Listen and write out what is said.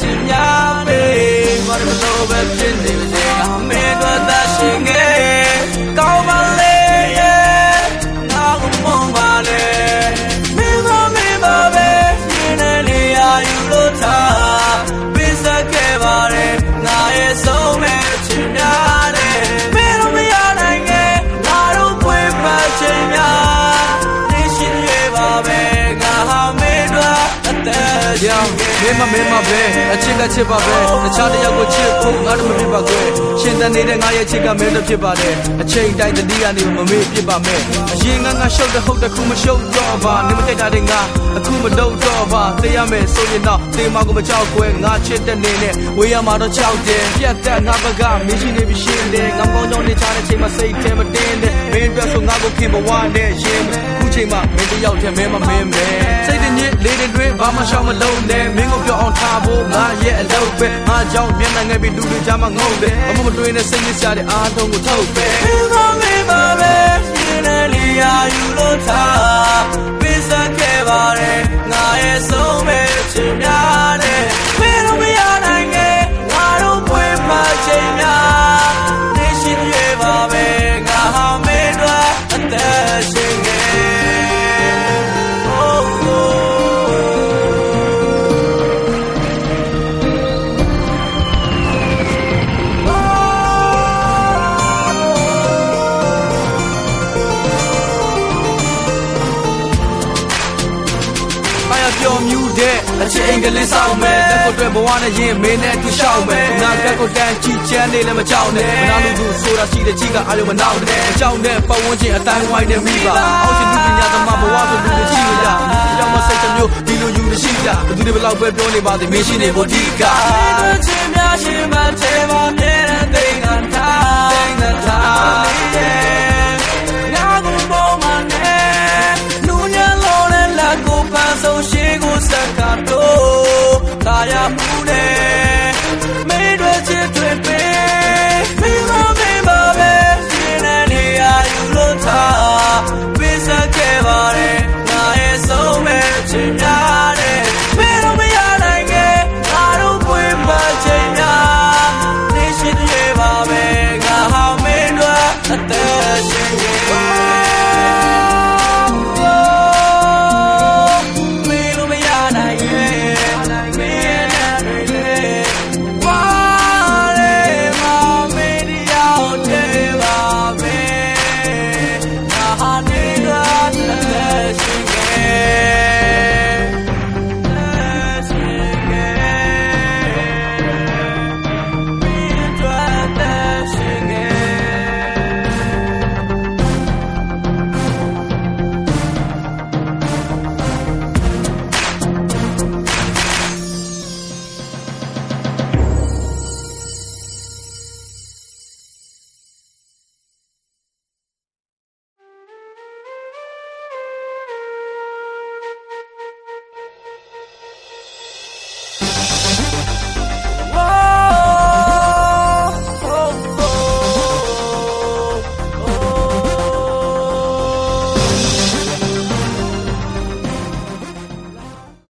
မေဘာလို့ပဲဖြစ်နေလဲမင်းတို့သာရှင်ငယ်ကောင်းပါလေငါကမုန်းပါလေမင်းမမင်းပါပဲဒီနေ့လေးရယူလို့ထားပြစ်စခဲ့ပါတယ်ငါရဲ့ဆုံးမဲ့ချင်များတယ်မင်းတို့မရနိုင်ခဲ့ငါတို့ပွေပတ်ချင်များနေရှင်ရဲ့ပါပဲငါဟာမင်းတို့အသက်ရှင် မင်းမမင်းမပဲအချစ်ကချစ်ပါပဲတခြားတယောက်ကိုချစ်ဖို့ငါတို့မဖြစ်ပါကွယ်ရှင်တန်နေတဲ့ငါရဲ့ချစ်ကမင်းတို့ဖြစ်ပါတယ်အချိန်တိုင်းတတိယနေမမေ့ဖြစ်ပါမယ်အရင်ကငါရှုပ်တဲ့ဟုတ်တဲ့ခုမရှုပ်တော့ပါနေမကြိုက်တာတဲ့ငါအခုမတော့တော့ပါသိရမယ်ဆိုရင်တော့သိမကိုမကြောက်ကွယ်ငါချစ်တဲ့နေနဲ့ဝေးရမှာတော့ကြောက်တယ်ပြတ်တက်ငါဘကမင်းရှိနေပြီရှင်တယ်ငါကောင်းကြောင်းနေချတဲ့ချိန်မှာစိတ်ထဲမတင်းတဲ့မင်းအတွက်ဆိုငါကိုခင်ဘဝနဲ့ရှင်ခုချိန်မှာမင်းတယောက်တည်းမင်းမမင်းပဲစိတ်တညစ်လေးတွေဘာမှရှောင်မလုံးနဲ့မင်းကိုပြောအောင်ထားဖို့ငါရဲ့အလုပ်ပဲငါကြောင့်မျက်နှာငယ်ပြီးလူတွေကြားမှာငုံတယ်အမမတွေးနဲ့စိတ်ညစ်စရာတဲ့အားလုံးကိုထုတ်ပဲမင်းမမင်းပါပဲရှင်နဲ့လီယာယူလို့ထားပြစ်စခဲ့ပါ တဲ့အချိန်ကလေးဆောင်မယ်လက်ကိုတွေ့ဘဝနဲ့ရင်မင်းနဲ့ထူရှောက်မယ်ငါကကိုတန်းချီချမ်းနေလည်းမကြောက်နဲ့မနာလို့သူဆိုတာရှိတဲ့ကြီးကအာရုံမနောက်နဲ့အကြောင်းနဲ့ပတ်ဝန်းကျင်အတိုင်းဝိုင်းနဲ့မိပါအောက်ရှင်သူပညာသမားဘဝဆိုလူတွေရှိလို့ရကြောင်မစိတ်တမျိုးဒီလိုယူနေရှိကြဘယ်သူတွေဘယ်လောက်ပဲပြောနေပါသေးမင်းရှိနေဖို့ဒီကချင်းများရှင်မထဲပါမြဲတဲ့သိငါထားသိငါထား